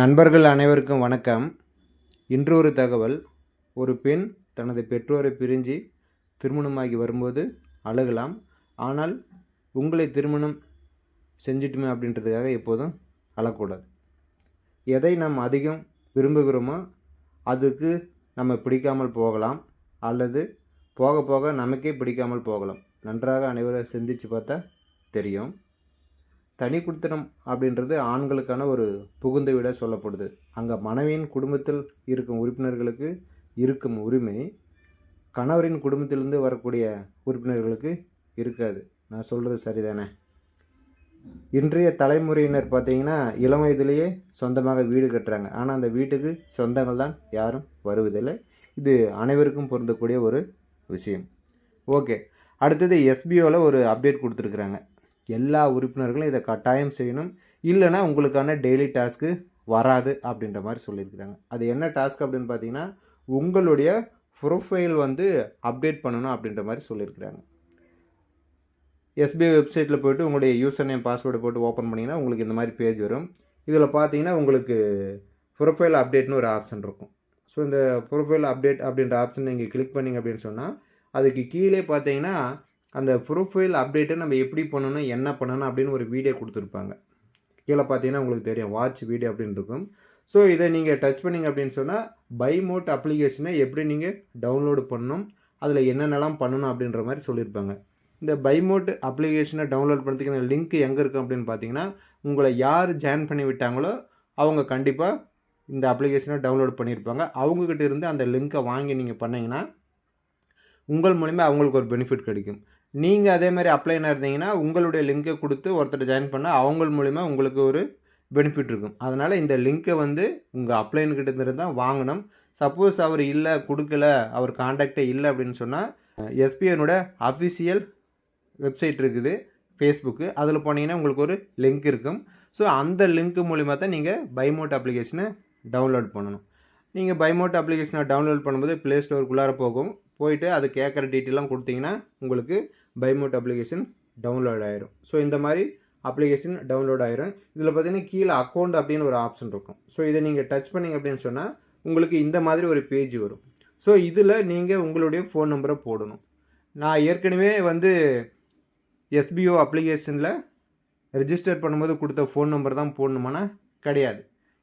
நண்பர்கள் அனைவருக்கும் வணக்கம். இன்று ஒரு தகவல். ஒரு பெண் தனது பெற்றோரை பிரிஞ்சு திருமணமாகி வரும்போது அழுகலாம். ஆனால் உங்களை திருமணம் செஞ்சிட்டுமே அப்படின்றதுக்காக எப்போதும் அழக்கூடாது. எதை நாம் அதிகம் விரும்புகிறோமோ அதுக்கு நம்ம பிடிக்காமல் போகலாம். அல்லது போக போக நமக்கே பிடிக்காமல் போகலாம். நன்றாக அனைவரும் சிந்தித்து பார்த்தா தெரியும். தனி குடித்தனம் அப்படின்றது ஆண்களுக்கான ஒரு புகுந்த விட சொல்லப்படுது. அங்கே மனைவியின் குடும்பத்தில் இருக்கும் உறுப்பினர்களுக்கு இருக்கும் உரிமை கணவரின் குடும்பத்திலிருந்து வரக்கூடிய உறுப்பினர்களுக்கு இருக்காது. நான் சொல்கிறது சரிதானே? இன்றைய தலைமுறையினர் பார்த்தீங்கன்னா இளம் வயதிலேயே சொந்தமாக வீடு கட்டுறாங்க. ஆனால் அந்த வீட்டுக்கு சொந்தங்கள் தான் யாரும் வருவதில்லை. இது அனைவருக்கும் பொருந்தக்கூடிய ஒரு விஷயம். ஓகே. அடுத்தது எஸ்பிஓவில் ஒரு அப்டேட் கொடுத்துருக்குறாங்க. எல்லா உறுப்பினர்களும் இதை கட்டாயம் செய்யணும். இல்லைன்னா உங்களுக்கான டெய்லி டாஸ்க்கு வராது அப்படின்ற மாதிரி சொல்லியிருக்கிறாங்க. அது என்ன டாஸ்க் அப்படின்னு பார்த்தீங்கன்னா உங்களுடைய ப்ரொஃபைல் வந்து அப்டேட் பண்ணணும் அப்படின்ற மாதிரி சொல்லியிருக்கிறாங்க. எஸ்பிஐ வெப்சைட்டில் போய்ட்டு உங்களுடைய யூசர் நேம் பாஸ்வேர்டு போட்டு ஓப்பன் பண்ணிங்கன்னா உங்களுக்கு இந்த மாதிரி பேஜ் வரும். இதில் பார்த்தீங்கன்னா உங்களுக்கு ப்ரொஃபைல் அப்டேட்னு ஒரு ஆப்ஷன் இருக்கும். ஸோ இந்த ப்ரொஃபைல் அப்டேட் அப்படின்ற ஆப்ஷன் நீங்கள் கிளிக் பண்ணிங்க அப்படின்னு சொன்னால் அதுக்கு கீழே பார்த்தீங்கன்னா அந்த ப்ரொஃபைல் அப்டேட்டை நம்ம எப்படி பண்ணணும் என்ன பண்ணணும் அப்படின்னு ஒரு வீடியோ கொடுத்துருப்பாங்க. கீழே பார்த்தீங்கன்னா உங்களுக்கு தெரியும் வாட்ச் வீடியோ அப்படின்னு இருக்கும். ஸோ இதை நீங்கள் டச் பண்ணிங்க அப்படின்னு சொன்னால் பை மோட் அப்ளிகேஷனை எப்படி நீங்கள் டவுன்லோடு பண்ணணும் அதில் என்னென்னலாம் பண்ணணும் அப்படின்ற மாதிரி சொல்லியிருப்பாங்க. இந்த பைமோட் அப்ளிகேஷனை டவுன்லோட் பண்ணுறதுக்கான லிங்க் எங்கே இருக்கும் அப்படின்னு பார்த்தீங்கன்னா உங்களை யார் ஜாயின் பண்ணி விட்டாங்களோ அவங்க கண்டிப்பாக இந்த அப்ளிகேஷனை டவுன்லோட் பண்ணியிருப்பாங்க. அவங்கக்கிட்ட இருந்து அந்த லிங்க்கை வாங்கி நீங்கள் பண்ணிங்கன்னா உங்கள் மூலிமா அவங்களுக்கு ஒரு பெனிஃபிட் கிடைக்கும். நீங்கள் அதே மாதிரி அப்ளைனாக இருந்தீங்கன்னா உங்களுடைய லிங்கை கொடுத்து ஒருத்தர் ஜாயின் பண்ணால் அவங்க மூலிமா உங்களுக்கு ஒரு பெனிஃபிட் இருக்கும். அதனால் இந்த லிங்க்கை வந்து உங்கள் அப்ளைன்கிட்ட இருந்து தான் வாங்கணும். சப்போஸ் அவர் இல்லை கொடுக்கல அவர் காண்டாக்டே இல்லை அப்படின்னு சொன்னால் எஸ்பிஎனோட அஃபிஷியல் வெப்சைட் இருக்குது ஃபேஸ்புக்கு அதில் போனீங்கன்னா உங்களுக்கு ஒரு லிங்க் இருக்கும். ஸோ அந்த லிங்க் மூலிமா தான் நீங்கள் பைமோட் அப்ளிகேஷனை டவுன்லோட் பண்ணணும். நீங்கள் பைமோட் அப்ளிகேஷனை டவுன்லோட் பண்ணும்போது ப்ளே ஸ்டோருக்குள்ளார போகும். போயிட்டு அது கேட்குற டீட்டெயிலாம் கொடுத்தீங்கன்னா உங்களுக்கு பைமோட் அப்ளிகேஷன் டவுன்லோட் ஆயிரும். ஸோ இந்த மாதிரி அப்ளிகேஷன் டவுன்லோட் ஆயிரும். இதில் பார்த்தீங்கன்னா கீழே அக்கௌண்ட் அப்படின்னு ஒரு ஆப்ஷன் இருக்கும். ஸோ இதை நீங்கள் டச் பண்ணிங்க அப்படின்னு சொன்னால் உங்களுக்கு இந்த மாதிரி ஒரு பேஜ் வரும். ஸோ இதில் நீங்கள் உங்களுடைய ஃபோன் நம்பரை போடணும். நான் ஏற்கனவே வந்து எஸ்பிஓ அப்ளிகேஷனில் ரிஜிஸ்டர் பண்ணும்போது கொடுத்த ஃபோன் நம்பர் தான் போடணுமானா கிடையாது.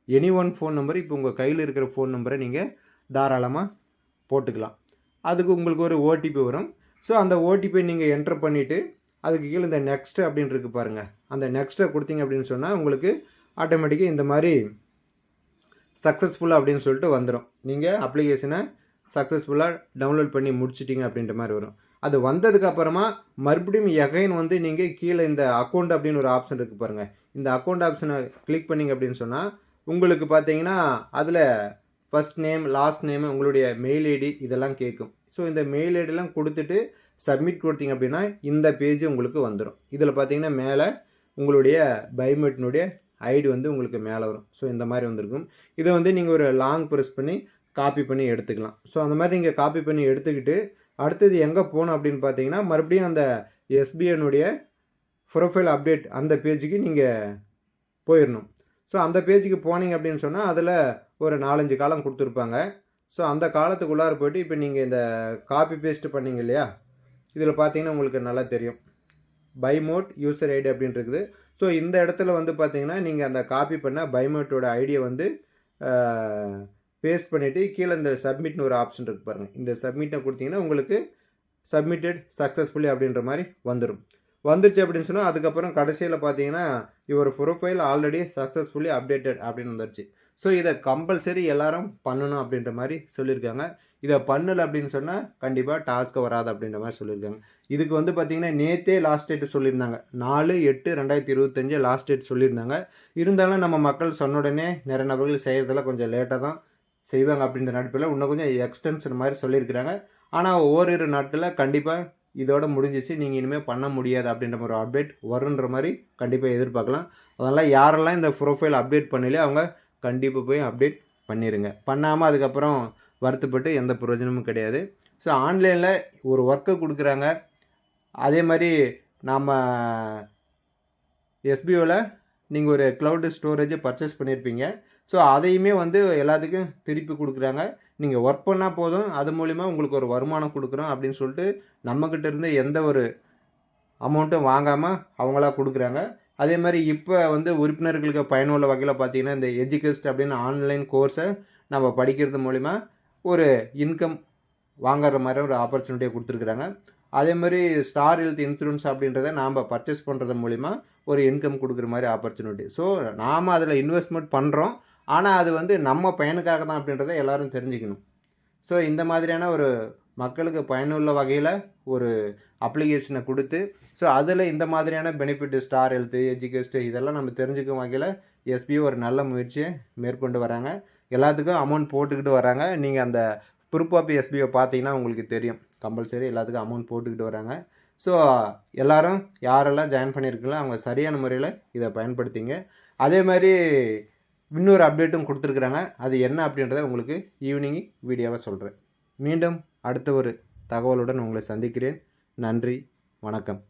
எனி ஒன் ஃபோன் நம்பர் இப்போ உங்கள் கையில் இருக்கிற ஃபோன் நம்பரை நீங்கள் தாராளமாக போட்டுக்கலாம். அதுக்கு உங்களுக்கு ஒரு ஓடிபி வரும். ஸோ அந்த ஓடிபி நீங்கள் என்டர் பண்ணிவிட்டு அதுக்கு கீழே இந்த நெக்ஸ்ட்டு அப்படின்னு இருக்கு பாருங்கள் அந்த நெக்ஸ்ட்டை கொடுத்தீங்க அப்படின்னு சொன்னால் உங்களுக்கு ஆட்டோமேட்டிக்காக இந்த மாதிரி சக்ஸஸ்ஃபுல்லாக அப்படின்னு சொல்லிட்டு வந்துடும் நீங்கள் அப்ளிகேஷனை சக்ஸஸ்ஃபுல்லாக டவுன்லோட் பண்ணி முடிச்சிட்டிங்க அப்படின்ற மாதிரி வரும். அது வந்ததுக்கு அப்புறமா மறுபடியும் எகைன் வந்து நீங்கள் கீழே இந்த அக்கௌண்ட் அப்படின்னு ஒரு ஆப்ஷன் இருக்குது பாருங்கள் இந்த அக்கௌண்ட் ஆப்ஷனை கிளிக் பண்ணிங்க அப்படின்னு சொன்னால் உங்களுக்கு பார்த்தீங்கன்னா அதில் ஃபஸ்ட் நேம் லாஸ்ட் நேம் உங்களுடைய மெயில் ஐடி இதெல்லாம் கேட்கும் ஸோ இந்த மெயில் ஐடிலாம் கொடுத்துட்டு சப்மிட் கொடுத்தீங்க அப்படின்னா இந்த பேஜ் உங்களுக்கு வந்துடும் இதில் பார்த்தீங்கன்னா மேலே உங்களுடைய பயோமெட்ரினுடைய ஐடி வந்து உங்களுக்கு மேலே வரும். ஸோ இந்த மாதிரி வந்திருக்கும். இதை வந்து நீங்கள் ஒரு லாங் ப்ரெஸ் பண்ணி காப்பி பண்ணி எடுத்துக்கலாம். ஸோ அந்த மாதிரி நீங்கள் காப்பி பண்ணி எடுத்துக்கிட்டு அடுத்தது எங்கே போகணும் அப்படின்னு பார்த்தீங்கன்னா மறுபடியும் அந்த எஸ்பிஐனுடைய ப்ரொஃபைல் அப்டேட் அந்த பேஜுக்கு நீங்கள் போயிடணும் ஸோ அந்த பேஜுக்கு போனீங்க அப்படின்னு சொன்னால் அதில் ஒரு நாலஞ்சு காலம் கொடுத்துருப்பாங்க. ஸோ அந்த காலத்துக்குள்ளார போய்ட்டு இப்போ நீங்கள் இந்த காப்பி பேஸ்ட் பண்ணீங்க இல்லையா? இதில் பார்த்தீங்கன்னா உங்களுக்கு நல்லா தெரியும். பைமோட் யூசர் ஐடி அப்படின்னு இருக்குது. ஸோ இந்த இடத்துல வந்து பார்த்தீங்கன்னா நீங்கள் அந்த காப்பி பண்ண பைமோட்டோட ஐடியை வந்து பேஸ்ட் பண்ணிவிட்டு கீழே இந்த சப்மிட்னு ஒரு ஆப்ஷன் இருக்குது பாருங்கள் இந்த சப்மிட்டை கொடுத்தீங்கன்னா உங்களுக்கு சப்மிட்டட் சக்ஸஸ்ஃபுல்லி அப்படின்ற மாதிரி வந்துடும் வந்துருச்சு அப்படின்னு சொன்னால் அதுக்கப்புறம் கடைசியில் பார்த்தீங்கன்னா இவர் ப்ரொஃபைல் ஆல்ரெடி சக்ஸஸ்ஃபுல்லி அப்டேட்டட் அப்படின்னு வந்துருச்சு. ஸோ இதை கம்பல்சரி எல்லாரும் பண்ணணும் அப்படின்ற மாதிரி சொல்லியிருக்காங்க. இதை பண்ணலை அப்படின்னு சொன்னால் கண்டிப்பாக டாஸ்க்கு வராது அப்படின்ற மாதிரி சொல்லியிருக்காங்க. இதுக்கு வந்து பார்த்திங்கன்னா நேற்றே லாஸ்ட் டேட் சொல்லியிருந்தாங்க. நாலு எட்டு ரெண்டாயிரத்தி இருபத்தஞ்சு லாஸ்ட் டேட் சொல்லியிருந்தாங்க. இருந்தாலும் நம்ம மக்கள் சொன்ன உடனே நிறைய நபர்கள் செய்கிறதெல்லாம் கொஞ்சம் லேட்டாக தான் செய்வாங்க அப்படின்ற நட்பில் இன்னும் கொஞ்சம் எக்ஸ்டென்ஷன் மாதிரி சொல்லியிருக்கிறாங்க. ஆனால் ஓரிரு நாட்களில் கண்டிப்பாக இதோட முடிஞ்சிச்சு. நீங்கள் இனிமேல் பண்ண முடியாது அப்படின்ற ஒரு அப்டேட் வருன்ற மாதிரி கண்டிப்பாக எதிர்பார்க்கலாம். அதனால் யாரெல்லாம் இந்த ப்ரொஃபைல் அப்டேட் பண்ணலையோ அவங்க கண்டிப்பாக போய் அப்டேட் பண்ணிடுங்க பண்ணாமல் அதுக்கப்புறம் வருத்தப்பட்டு எந்த பிரயோஜனமும் கிடையாது. ஸோ ஆன்லைனில் ஒரு ஒர்க்கை கொடுக்குறாங்க. அதே மாதிரி நாம் எஸ்பிஓவில் நீங்கள் ஒரு க்ளவுடு ஸ்டோரேஜை பர்ச்சேஸ் பண்ணியிருப்பீங்க ஸோ அதையுமே வந்து எல்லாத்துக்கும் திருப்பி கொடுக்குறாங்க. நீங்கள் ஒர்க் பண்ணால் போதும் அது மூலிமா உங்களுக்கு ஒரு வருமானம் கொடுக்குறோம் அப்படின்னு சொல்லிட்டு நம்மக்கிட்ட இருந்து எந்த ஒரு அமௌண்ட்டும் வாங்காமல் அவங்களா கொடுக்குறாங்க. அதே மாதிரி இப்போ வந்து உறுப்பினர்களுக்கு பயனுள்ள வகையில் பார்த்தீங்கன்னா இந்த எஜுகேஸ்ட் அப்படின்னு ஆன்லைன் கோர்ஸை நம்ம படிக்கிறது மூலிமா ஒரு இன்கம் வாங்குற மாதிரி ஒரு ஆப்பர்ச்சுனிட்டியை கொடுத்துருக்குறாங்க. அதே மாதிரி ஸ்டார் ஹெல்த் இன்சூரன்ஸ் அப்படின்றத நாம் பர்ச்சேஸ் பண்ணுறது மூலிமா ஒரு இன்கம் கொடுக்குற மாதிரி ஆப்பர்ச்சுனிட்டி ஸோ நாம் அதில் இன்வெஸ்ட்மெண்ட் பண்ணுறோம் ஆனால் அது வந்து நம்ம பயனுக்காக தான் அப்படின்றத எல்லாரும் தெரிஞ்சுக்கணும். ஸோ இந்த மாதிரியான ஒரு மக்களுக்கு பயனுள்ள வகையில் ஒரு அப்ளிகேஷனை கொடுத்து ஸோ அதில் இந்த மாதிரியான பெனிஃபிட் ஸ்டார் ஹெல்த்து எஜுகேஸ்ட் இதெல்லாம் நம்ம தெரிஞ்சுக்கும் வகையில் எஸ்பி ஒரு நல்ல முயற்சியை மேற்கொண்டு வராங்க. எல்லாத்துக்கும் அமௌண்ட் போட்டுக்கிட்டு வராங்க. நீங்கள் அந்த ப்ரூப் ஆஃப் எஸ்பியை பார்த்தீங்கன்னா உங்களுக்கு தெரியும். கம்பல்சரி எல்லாத்துக்கும் அமௌண்ட் போட்டுக்கிட்டு வராங்க. ஸோ எல்லோரும் யாரெல்லாம் ஜாயின் பண்ணியிருக்கீங்களோ அவங்க சரியான முறையில் இதை பயன்படுத்திங்க. அதே மாதிரி இன்னொரு அப்டேட்டும் கொடுத்துருக்குறாங்க. அது என்ன அப்படின்றத உங்களுக்கு ஈவினிங் வீடியோவாக சொல்கிறேன் மீண்டும் அடுத்த ஒரு தகவலுடன் உங்களை சந்திக்கிறேன். நன்றி வணக்கம்.